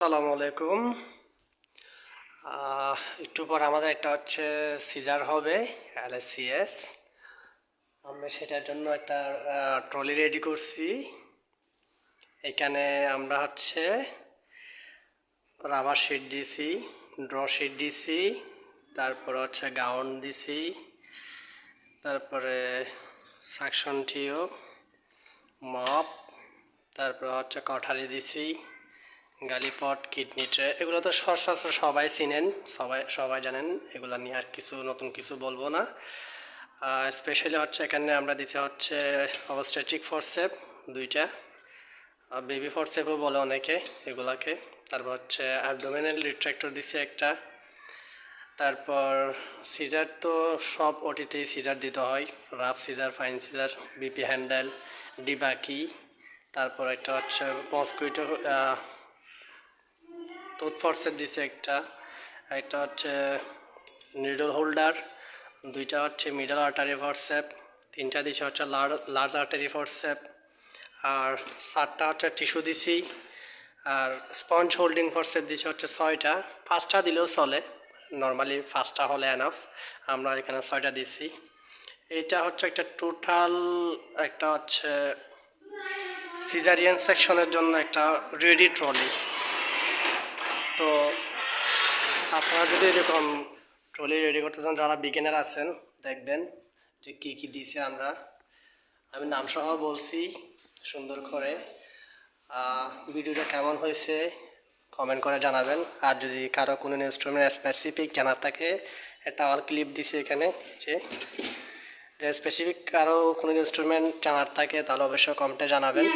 আসসালামু আলাইকুম। একটু পর আমাদের একটা হচ্ছে সিজার হবে, এলএসসিএস। আমরা সেটার জন্য একটা ট্রলি রেডি করছি। এখানে আমরা হচ্ছে রাবার শিট দিছি ড্র শিট দিছি তারপর হচ্ছে গাউন দিছি তারপরে সাকশন টিউব, মপ, তারপর হচ্ছে কঠারি দিছি গালিপট কিডনি ট্রে, এগুলো তো সচরাচর সবাই চিনেন, সবাই সবাই জানেন, এগুলো নিয়ে আর কিছু, নতুন কিছু বলব না। আর স্পেশালি হচ্ছে এখানে আমরা দিতে হচ্ছে অবস্ট্রেটিক ফোরসেপ দুইটা বেবি ফোরসেপও বলে অনেকে এগুলাকে। তারপর হচ্ছে অ্যাবডোমিনাল রিট্রাক্টর দিছে একটা, তারপর সিজার তো সব ওটিতেই সিজার দিতে হয় rough scissor fine scissor BP handle DeBakey তারপর একটা হচ্ছে মসকুইটো ফর্সেপ দিছে একটা। একটা হচ্ছে নিডল হোল্ডার দুইটা হচ্ছে মিডল আর্টারি ফর্সেপ তিনটা দিছে হচ্ছে লার্জ আর্টারি ফর্সেপ আর সাতটা হচ্ছে টিস্যু দিছি। আর স্পঞ্জ হোল্ডিং ফর্সেপ দিছে হচ্ছে ছয়টা। পাঁচটা দিলেও চলে নর্মালি পাঁচটা হলে এনাফ আমরা এখানে ছয়টা দিছি। এটা হচ্ছে একটা টোটাল একটা হচ্ছে সিজারিয়ান সেকশনের জন্য একটা রেডি ট্রলি তো আপনারা যদি এরকম ট্রলি রেডি করতে চান, যারা বিগিনার আছেন, দেখবেন যে কী কী দিয়েছে আমরা। আমি নামসহ বলছি সুন্দর করে। ভিডিওটা কেমন হয়েছে কমেন্ট করে জানাবেন। আর যদি কারও কোনো ইনস্ট্রুমেন্ট স্পেসিফিক জানার থাকে, একটা আবার ক্লিপ দিছে এখানে, যে স্পেসিফিক কারও কোনো ইনস্ট্রুমেন্ট জানার থাকে, তাহলে অবশ্যই কমেন্টে জানাবেন।